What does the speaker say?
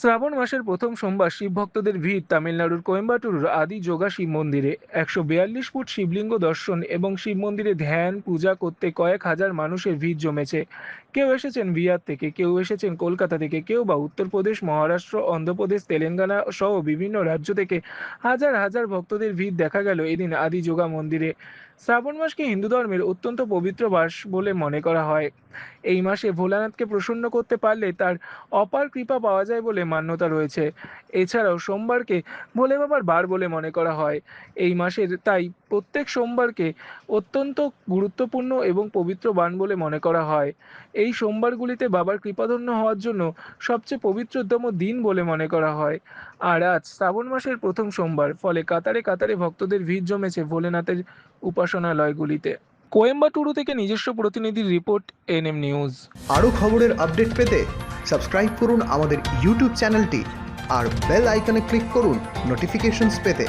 শ্রাবণ মাসের প্রথম সোমবার শিব ভক্তদের ভিড় তামিলনাড়ুর কোয়েম্বাটুর আদি যোগা শিব মন্দিরে একশো বিয়াল্লিশ ফুট শিবলিঙ্গ দর্শন এবং শিব মন্দিরে ধ্যান, পূজা করতে কয়েক হাজার মানুষের ভিড় জমেছে। কেউ এসেছেন বিহার থেকে, কেউ এসেছেন কলকাতা থেকে, কেউ বা উত্তরপ্রদেশ, মহারাষ্ট্র, অন্ধ্রপ্রদেশ, তেলেঙ্গানা সহ বিভিন্ন রাজ্য থেকে হাজার হাজার ভক্তদের ভিড় দেখা গেল এদিন আদি যোগা মন্দিরে। শ্রাবণ মাসকে হিন্দু ধর্মের অত্যন্ত পবিত্র মাস বলে মনে করা হয়। এই মাসে ভোলানাথকে প্রসন্ন করতে পারলে তার অপার কৃপা পাওয়া যায় বলে মান্যতা রয়েছে। এছাড়াও সোমবারকে ভোলে বাবার বার বলে মনে করা হয়। এই মাসের তাই প্রত্যেক সোমবারকে অত্যন্ত গুরুত্বপূর্ণ এবং পবিত্র বান বলে মনে করা হয়। এই সোমবারগুলিতে বাবার কৃপাধন্য হওয়ার জন্য সবচেয়ে পবিত্রতম দিন বলে মনে করা হয়। আর আজ শ্রাবণ মাসের প্রথম সোমবার, ফলে কাতারে কাতারে ভক্তদের ভিড় জমেছে ভোলেনাথের উপাসনালয়গুলিতে। কোয়েম্বাটুরু থেকে নিজস্ব প্রতিনিধির রিপোর্ট, এনএম নিউজ। আরও খবরের আপডেট পেতে সাবস্ক্রাইব করুন আমাদের ইউটিউব চ্যানেলটি আর বেল আইকনে ক্লিক করুন নোটিফিকেশনস পেতে।